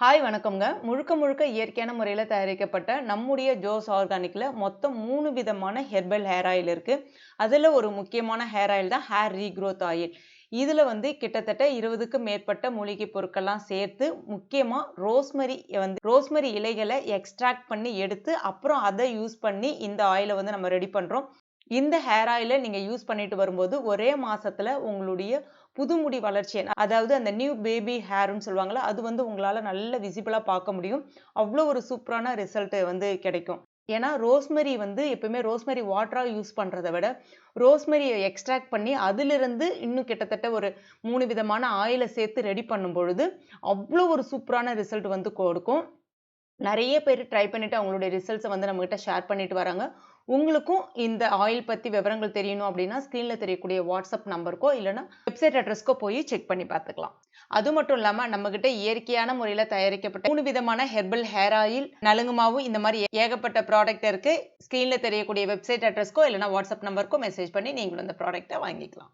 Hi வணக்கம்ங்க. முழுக்க முழுக்க இயற்கையான முறையில் தயாரிக்கப்பட்ட நம்முடைய ஜோஸ் ஆர்கானிக்கில் மொத்தம் மூணு விதமான ஹெர்பல் ஹேர் ஆயில் இருக்குது அதில் ஒரு முக்கியமான ஹேர் ஆயில் தான் ஹேர் ரீக்ரோத் ஆயில் இதில் வந்து கிட்டத்தட்ட இருபதுக்கு மேற்பட்ட மூலிகை பொருட்கள்லாம் சேர்த்து முக்கியமாக ரோஸ்மரி வந்து ரோஸ்மரி இலைகளை எக்ஸ்ட்ராக்ட் பண்ணி எடுத்து அப்புறம் அதை யூஸ் பண்ணி இந்த ஆயிலை வந்து நம்ம ரெடி பண்ணுறோம் இந்த ஹேர் ஆயிலை நீங்கள் யூஸ் பண்ணிட்டு வரும்போது ஒரே மாதத்தில் உங்களுடைய புது முடி வளர்ச்சி அதாவது அந்த நியூ பேபி ஹேர்னு சொல்லுவாங்களா அது வந்து உங்களால் நல்ல விசிபிளாக பார்க்க முடியும். அவ்வளோ ஒரு சூப்பரான ரிசல்ட்டு வந்து கிடைக்கும். ஏன்னா ரோஸ்மெரி வந்து எப்பவுமே ரோஸ்மெரி வாட்டராக யூஸ் பண்ணுறத விட ரோஸ்மெரியை எக்ஸ்ட்ராக்ட் பண்ணி அதிலிருந்து இன்னும் கிட்டத்தட்ட ஒரு மூணு விதமான ஆயிலை சேர்த்து ரெடி பண்ணும் பொழுது அவ்வளோ ஒரு சூப்பரான ரிசல்ட் வந்து கொடுக்கும். நிறைய பேர் ட்ரை பண்ணிவிட்டு அவங்களுடைய ரிசல்ட்ஸை வந்து நம்மகிட்ட ஷேர் பண்ணிட்டு வராங்க. உங்களுக்கும் இந்த ஆயில் பற்றி விவரங்கள் தெரியணும் அப்படின்னா ஸ்க்ரீனில் தெரியக்கூடிய வாட்ஸ்அப் நம்பருக்கோ இல்லைனா வெப்சைட் அட்ரஸ்க்கோ போய் செக் பண்ணி பார்த்துக்கலாம். அது மட்டும் இல்லாமல் நம்மக்கிட்ட இயற்கையான முறையில் தயாரிக்கப்பட்ட மூணு விதமான ஹெர்பல் ஹேர் ஆயில் நலுங்குமாவும் இந்த மாதிரி ஏகப்பட்ட ப்ராடக்ட் இருக்குது ஸ்க்ரீனில் தெரியக்கூடிய வெப்சைட் அட்ரஸ்க்கோ இல்லைனா வாட்ஸ்அப் நம்பருக்கோ மெசேஜ் பண்ணி நீங்களும் இந்த ப்ராடக்டை வாங்கிக்கலாம்.